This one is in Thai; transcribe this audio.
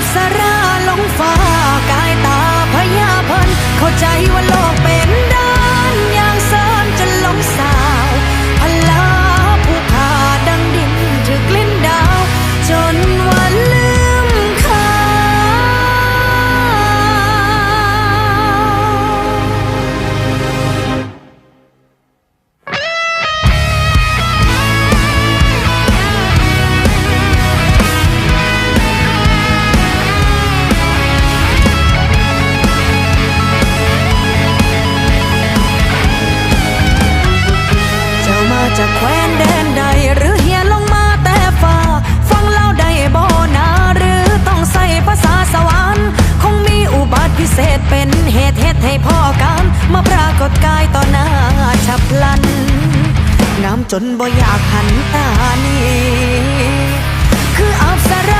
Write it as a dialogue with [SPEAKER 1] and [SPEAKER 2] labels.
[SPEAKER 1] บสาราลงฟ้ากายตาพยาพันเข้าใจว่าโลกเป็น แควนแดนใดหรือเฮียลงมาแต่ฟ้า ฟังเล่าได้บ่นาหรือต้องใส่ภาษาสวรรค์คงมีอุบัติพิเศษเป็นเหตุเหตุให้พ่อกันมาปรากฏกายต่อหน้าฉับพลันงามจนบ่อยากหันตาหนีคืออับสรา